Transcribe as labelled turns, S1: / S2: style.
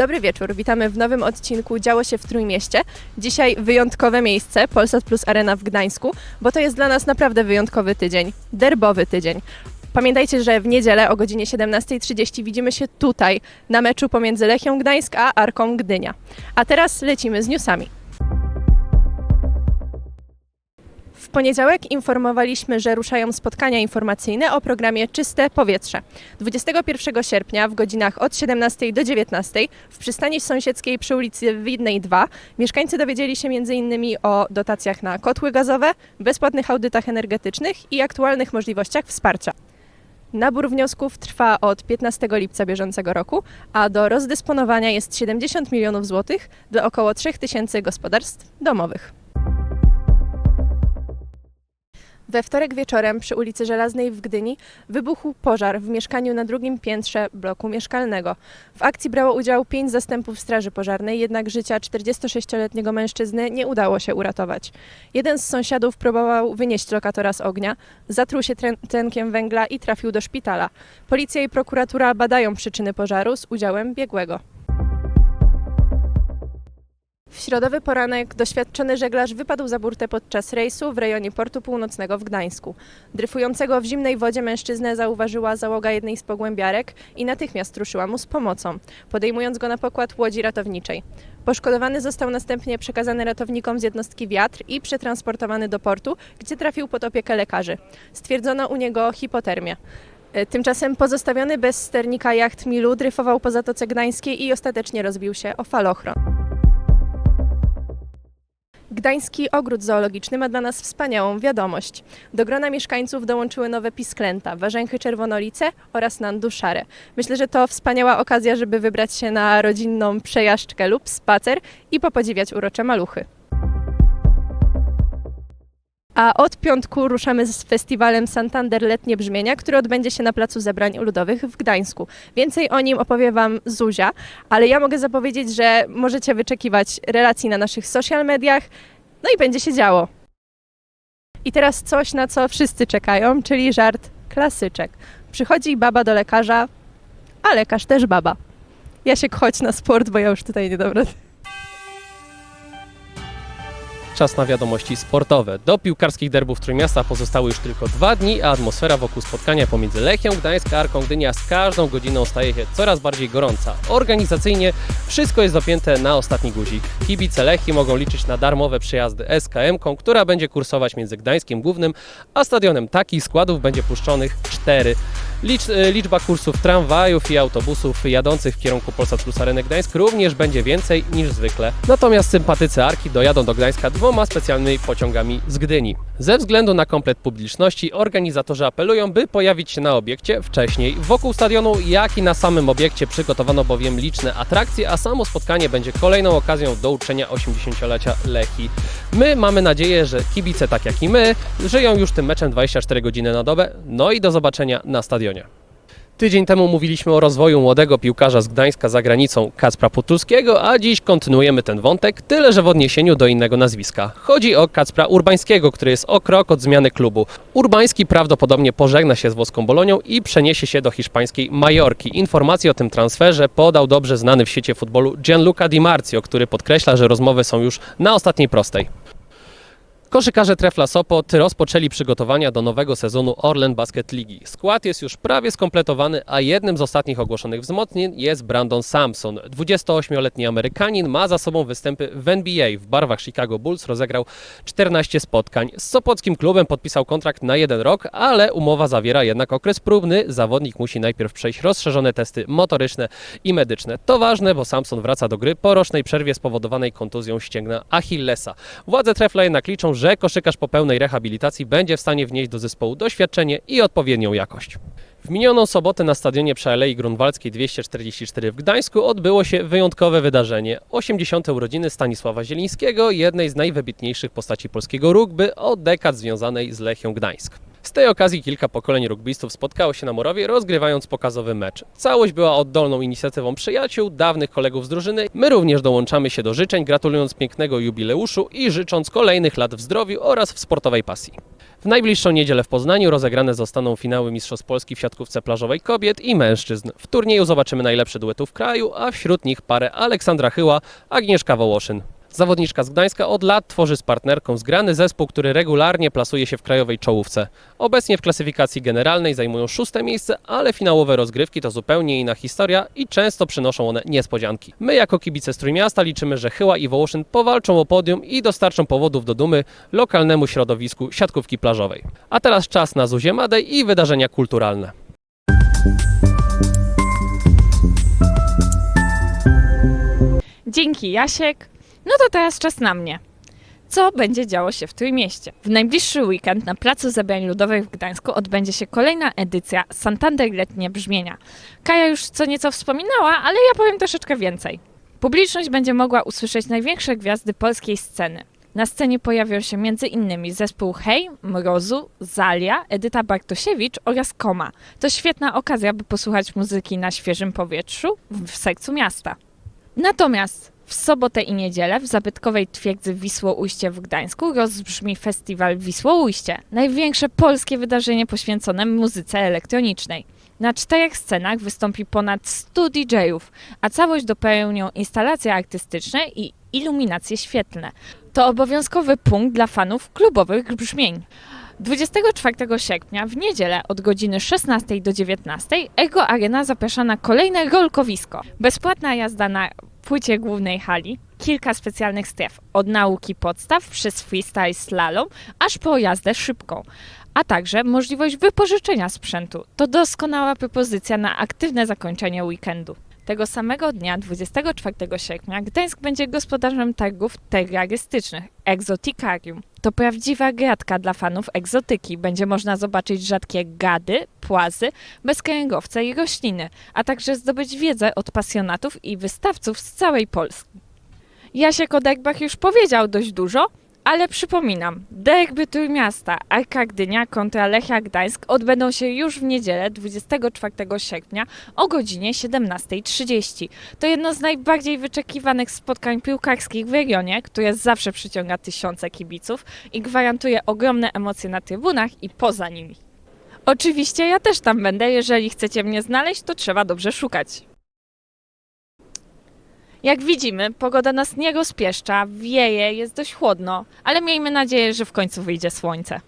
S1: Dobry wieczór, witamy w nowym odcinku Działo się w Trójmieście. Dzisiaj wyjątkowe miejsce, Polsat Plus Arena w Gdańsku, bo to jest dla nas naprawdę wyjątkowy tydzień, derbowy tydzień. Pamiętajcie, że w niedzielę o godzinie 17.30 widzimy się tutaj na meczu pomiędzy Lechią Gdańsk a Arką Gdynia. A teraz lecimy z newsami. Poniedziałek informowaliśmy, że ruszają spotkania informacyjne o programie Czyste Powietrze. 21 sierpnia w godzinach od 17 do 19 w przystani sąsiedzkiej przy ulicy Widnej 2 mieszkańcy dowiedzieli się m.in. o dotacjach na kotły gazowe, bezpłatnych audytach energetycznych i aktualnych możliwościach wsparcia. Nabór wniosków trwa od 15 lipca bieżącego roku, a do rozdysponowania jest 70 milionów złotych dla około 3000 gospodarstw domowych. We wtorek wieczorem przy ulicy Żelaznej w Gdyni wybuchł pożar w mieszkaniu na drugim piętrze bloku mieszkalnego. W akcji brało udział pięć zastępów Straży Pożarnej, jednak życia 46-letniego mężczyzny nie udało się uratować. Jeden z sąsiadów próbował wynieść lokatora z ognia, zatruł się tlenkiem węgla i trafił do szpitala. Policja i prokuratura badają przyczyny pożaru z udziałem biegłego. W środowy poranek doświadczony żeglarz wypadł za burtę podczas rejsu w rejonie Portu Północnego w Gdańsku. Dryfującego w zimnej wodzie mężczyznę zauważyła załoga jednej z pogłębiarek i natychmiast ruszyła mu z pomocą, podejmując go na pokład łodzi ratowniczej. Poszkodowany został następnie przekazany ratownikom z jednostki wiatr i przetransportowany do portu, gdzie trafił pod opiekę lekarzy. Stwierdzono u niego hipotermię. E, Tymczasem pozostawiony bez sternika jacht Milu dryfował po Zatoce Gdańskiej i ostatecznie rozbił się o falochron. Gdański Ogród Zoologiczny ma dla nas wspaniałą wiadomość. Do grona mieszkańców dołączyły nowe pisklęta, warzęchy czerwonolice oraz nandu szare. Myślę, że to wspaniała okazja, żeby wybrać się na rodzinną przejażdżkę lub spacer i popodziwiać urocze maluchy. A od piątku ruszamy z festiwalem Santander Letnie Brzmienia, który odbędzie się na Placu Zebrań Ludowych w Gdańsku. Więcej o nim opowie Wam Zuzia, ale ja mogę zapowiedzieć, że możecie wyczekiwać relacji na naszych social mediach, no i będzie się działo. I teraz coś, na co wszyscy czekają, czyli żart klasyczek. Przychodzi baba do lekarza, a lekarz też baba. Jasiek, chodź na sport, bo ja już tutaj nie rady.
S2: Czas na wiadomości sportowe. Do piłkarskich derbów Trójmiasta pozostały już tylko dwa dni, a atmosfera wokół spotkania pomiędzy Lechią Gdańsk a Arką Gdynia z każdą godziną staje się coraz bardziej gorąca. Organizacyjnie wszystko jest dopięte na ostatni guzik. Kibice Lechii mogą liczyć na darmowe przejazdy SKM-ką, która będzie kursować między Gdańskiem Głównym a stadionem. Takich składów będzie puszczonych cztery. Licz, e, liczba kursów tramwajów i autobusów jadących w kierunku Polsat Plus Areny Gdańsk również będzie więcej niż zwykle. Natomiast sympatycy Arki dojadą do Gdańska dwoma specjalnymi pociągami z Gdyni. Ze względu na komplet publiczności organizatorzy apelują, by pojawić się na obiekcie wcześniej. Wokół stadionu, jak i na samym obiekcie przygotowano bowiem liczne atrakcje, a samo spotkanie będzie kolejną okazją do uczczenia 80-lecia Lechii. My mamy nadzieję, że kibice tak jak i my żyją już tym meczem 24 godziny na dobę. No i do zobaczenia na stadionie. Tydzień temu mówiliśmy o rozwoju młodego piłkarza z Gdańska za granicą Kacpra Putulskiego, a dziś kontynuujemy ten wątek, tyle że w odniesieniu do innego nazwiska. Chodzi o Kacpra Urbańskiego, który jest o krok od zmiany klubu. Urbański prawdopodobnie pożegna się z włoską Bolonią i przeniesie się do hiszpańskiej Majorki. Informacje o tym transferze podał dobrze znany w świecie futbolu Gianluca Di Marzio, który podkreśla, że rozmowy są już na ostatniej prostej. Koszykarze Trefla Sopot rozpoczęli przygotowania do nowego sezonu Orlen Basket Ligi. Skład jest już prawie skompletowany, a jednym z ostatnich ogłoszonych wzmocnień jest Brandon Sampson. 28-letni Amerykanin ma za sobą występy w NBA. W barwach Chicago Bulls rozegrał 14 spotkań. Z sopockim klubem podpisał kontrakt na jeden rok, ale umowa zawiera jednak okres próbny. Zawodnik musi najpierw przejść rozszerzone testy motoryczne i medyczne. To ważne, bo Sampson wraca do gry po rocznej przerwie spowodowanej kontuzją ścięgna Achillesa. Władze Trefla jednak liczą, że koszykarz po pełnej rehabilitacji będzie w stanie wnieść do zespołu doświadczenie i odpowiednią jakość. W minioną sobotę na stadionie przy Alei Grunwaldzkiej 244 w Gdańsku odbyło się wyjątkowe wydarzenie. 80. urodziny Stanisława Zielińskiego, jednej z najwybitniejszych postaci polskiego rugby od dekad związanej z Lechią Gdańsk. Z tej okazji kilka pokoleń rugbystów spotkało się na Morowie, rozgrywając pokazowy mecz. Całość była oddolną inicjatywą przyjaciół, dawnych kolegów z drużyny. My również dołączamy się do życzeń, gratulując pięknego jubileuszu i życząc kolejnych lat w zdrowiu oraz w sportowej pasji. W najbliższą niedzielę w Poznaniu rozegrane zostaną finały Mistrzostw Polski w siatkówce plażowej kobiet i mężczyzn. W turnieju zobaczymy najlepsze duety w kraju, a wśród nich parę Aleksandra Chyła, Agnieszka Wołoszyn. Zawodniczka z Gdańska od lat tworzy z partnerką zgrany zespół, który regularnie plasuje się w krajowej czołówce. Obecnie w klasyfikacji generalnej zajmują szóste miejsce, ale finałowe rozgrywki to zupełnie inna historia i często przynoszą one niespodzianki. My jako kibice Trójmiasta liczymy, że Chyła i Wołoszyn powalczą o podium i dostarczą powodów do dumy lokalnemu środowisku siatkówki plażowej. A teraz czas na Zuzię Madej i wydarzenia kulturalne.
S3: Dzięki Jasiek. No to teraz czas na mnie. Co będzie działo się w Trójmieście? W najbliższy weekend na Placu Zabrań Ludowych w Gdańsku odbędzie się kolejna edycja Santander Letnie Brzmienia. Kaja już co nieco wspominała, ale ja powiem troszeczkę więcej. Publiczność będzie mogła usłyszeć największe gwiazdy polskiej sceny. Na scenie pojawią się m.in. zespół Hej, Mrozu, Zalia, Edyta Bartosiewicz oraz Koma. To świetna okazja, by posłuchać muzyki na świeżym powietrzu w sercu miasta. Natomiast w sobotę i niedzielę w zabytkowej twierdzy Wisłoujście w Gdańsku rozbrzmi festiwal Wisłoujście, największe polskie wydarzenie poświęcone muzyce elektronicznej. Na czterech scenach wystąpi ponad 100 DJ-ów, a całość dopełnią instalacje artystyczne i iluminacje świetlne. To obowiązkowy punkt dla fanów klubowych brzmień. 24 sierpnia w niedzielę od godziny 16 do 19 Ego Arena zaprasza na kolejne rolkowisko. Bezpłatna jazda na płycie głównej hali, kilka specjalnych stref od nauki podstaw przez freestyle slalom aż po jazdę szybką, a także możliwość wypożyczenia sprzętu. To doskonała propozycja na aktywne zakończenie weekendu. Tego samego dnia, 24 sierpnia, Gdańsk będzie gospodarzem targów terrorystycznych Exoticarium. To prawdziwa gratka dla fanów egzotyki. Będzie można zobaczyć rzadkie gady, płazy, bezkręgowce i rośliny, a także zdobyć wiedzę od pasjonatów i wystawców z całej Polski. Jasiek o derbach już powiedział dość dużo, ale przypominam, derby Trójmiasta, Arka Gdynia kontra Lechia Gdańsk odbędą się już w niedzielę 24 sierpnia o godzinie 17.30. To jedno z najbardziej wyczekiwanych spotkań piłkarskich w regionie, które zawsze przyciąga tysiące kibiców i gwarantuje ogromne emocje na trybunach i poza nimi. Oczywiście ja też tam będę, jeżeli chcecie mnie znaleźć, to trzeba dobrze szukać. Jak widzimy, pogoda nas nie rozpieszcza, wieje, jest dość chłodno, ale miejmy nadzieję, że w końcu wyjdzie słońce.